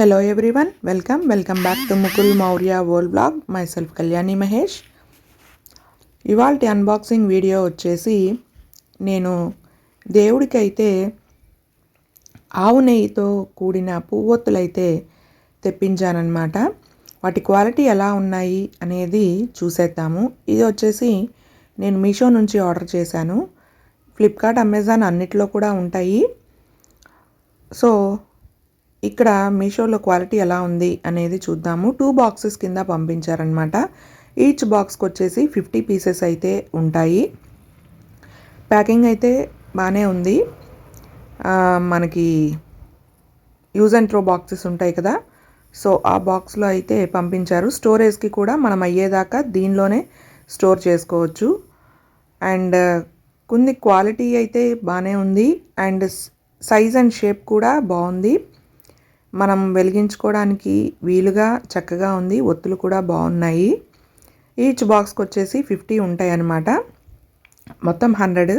Hello everyone welcome welcome back to Mukul Maurya vlog myself Kalyani Mahesh ఇవాళ unboxing video వచ్చేసి నేను దేవుడికైతే ఆవు నెయ్యితో కూడిన పువ్వొత్తులైతే తెప్పించానమాట వాటి క్వాలిటీ ఎలా ఉన్నాయి అనేది చూసేద్దాము. ఇది వచ్చేసి నేను మీషో నుంచి ఆర్డర్ చేశాను. ఫ్లిప్కార్ట్ అమెజాన్ అన్నిట్లో కూడా ఉంటాయి. సో ఇక్కడ మీషోలో క్వాలిటీ ఎలా ఉంది అనేది చూద్దాము. టూ బాక్సెస్ కింద పంపించారనమాట ఈచ్ బాక్స్కి వచ్చేసి ఫిఫ్టీ పీసెస్ అయితే ఉంటాయి. ప్యాకింగ్ అయితే బాగానే ఉంది. మనకి యూజ్ అండ్ త్రో బాక్సెస్ ఉంటాయి కదా. సో ఆ బాక్స్లో అయితే పంపించారు. స్టోరేజ్కి కూడా మనం అయ్యేదాకా దీనిలోనే స్టోర్ చేసుకోవచ్చు. అండ్ కొన్ని క్వాలిటీ అయితే బాగానే ఉంది. అండ్ సైజ్ అండ్ షేప్ కూడా బాగుంది. మనం వెలిగించుకోవడానికి వీలుగా చక్కగా ఉంది ఒత్తులు కూడా బాగున్నాయి. ఈచ్ బాక్స్కి వచ్చేసి ఫిఫ్టీ ఉంటాయి అన్నమాట మొత్తం హండ్రెడ్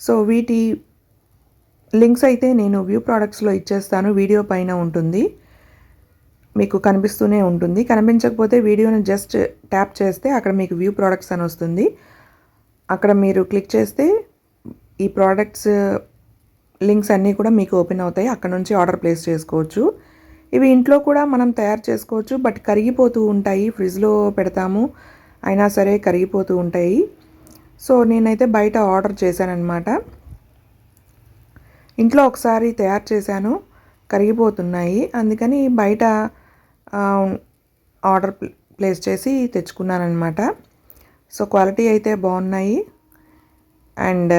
సో వీటి లింక్స్ అయితే నేను వ్యూ ప్రోడక్ట్స్లో ఇచ్చేస్తాను. వీడియో పైన ఉంటుంది. మీకు కనిపిస్తూనే ఉంటుంది. కనిపించకపోతే వీడియోని జస్ట్ ట్యాప్ చేస్తే అక్కడ మీకు వ్యూ ప్రోడక్ట్స్ అని వస్తుంది. అక్కడ మీరు క్లిక్ చేస్తే ఈ ప్రోడక్ట్స్ లింక్స్ అన్నీ కూడా మీకు ఓపెన్ అవుతాయి. అక్కడ నుంచి ఆర్డర్ ప్లేస్ చేసుకోవచ్చు. ఇవి ఇంట్లో కూడా మనం తయారు చేసుకోవచ్చు. బట్ కరిగిపోతూ ఉంటాయి. ఫ్రిడ్జ్లో పెడతాము. అయినా సరే కరిగిపోతూ ఉంటాయి. సో నేనైతే బయట ఆర్డర్ చేశానమాట ఇంట్లో ఒకసారి తయారు చేశాను. కరిగిపోతున్నాయి. అందుకని బయట ఆర్డర్ ప్లేస్ చేసి తెచ్చుకున్నానమాట సో క్వాలిటీ అయితే బాగున్నాయి. అండ్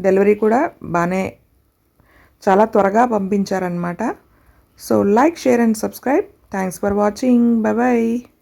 డెలివరీ కూడా బాగానే చాలా త్వరగా పంపించారనమాట so like share and subscribe. Thanks for watching. Bye bye